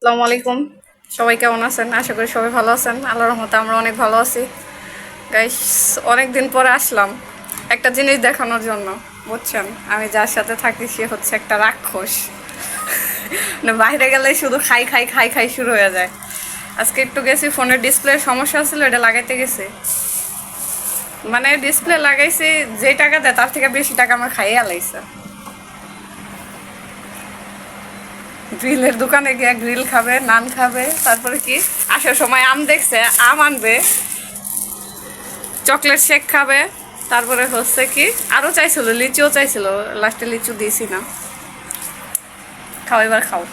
আসসালামু আলাইকুম। সবাই কেমন আছেন? আশা করি সবাই ভালো আছেন। আল্লাহর রহমতে আমরা অনেক ভালো আছি। গাইস অনেক দিন পরে আসলাম একটা জিনিস দেখানোর জন্য, বুঝছেন? আমি যার সাথে থাকি, সে হচ্ছে একটা রাক্ষস। মানে বাইরে গেলে শুধু খাই খাই খাই খাই শুরু হয়ে যায়। আজকে একটু গেছি ফোনের ডিসপ্লে সমস্যা ছিল, এটা লাগাইতে গেছি। মানে ডিসপ্লে লাগাইছি, যে টাকা দেয়, তার থেকে বেশি টাকা আমার খাইয়ে আলাইছে গ্রিলের দোকানে গিয়ে গ্রিল খাবে, নান খাবে, তারপরে কি? আসার সময় আম দেখছে, আম আনবে, চকলেট শেক খাবে, তারপরে হচ্ছে কি? আরও চাইছিল, লিচুও চাইছিল, লাস্টে লিচু দিয়েছি না। খাও, এবার খাও।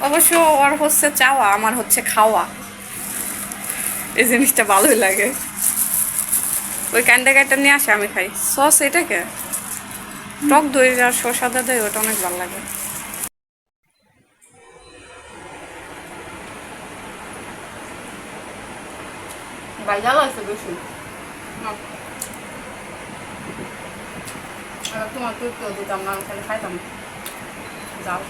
অবশ্য ওর হচ্ছে চাওয়া, আমার হচ্ছে খাওয়া। এই জিনিসটা ভালোই লাগে। ওই ক্যান্ডে কাইটা নিয়ে আসে, আমি খাই। সস এটাকে? টক দই আর শসা দেয় ওটা অনেক ভালো লাগে। বাইজাল আছে বেশি না। আর তোমার তুই কেউ দিতাম না আমি খালি খাইতাম যাও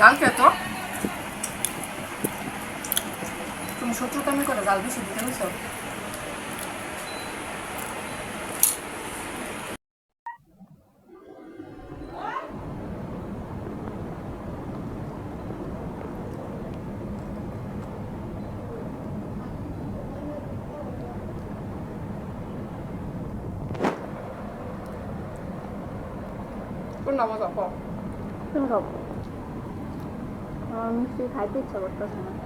জাল কে তো তুমি শত্রু কামি করে জাল বেশি দিতে 10분 남아서 아빠. 생각. 음식 갈비채 어떠세요?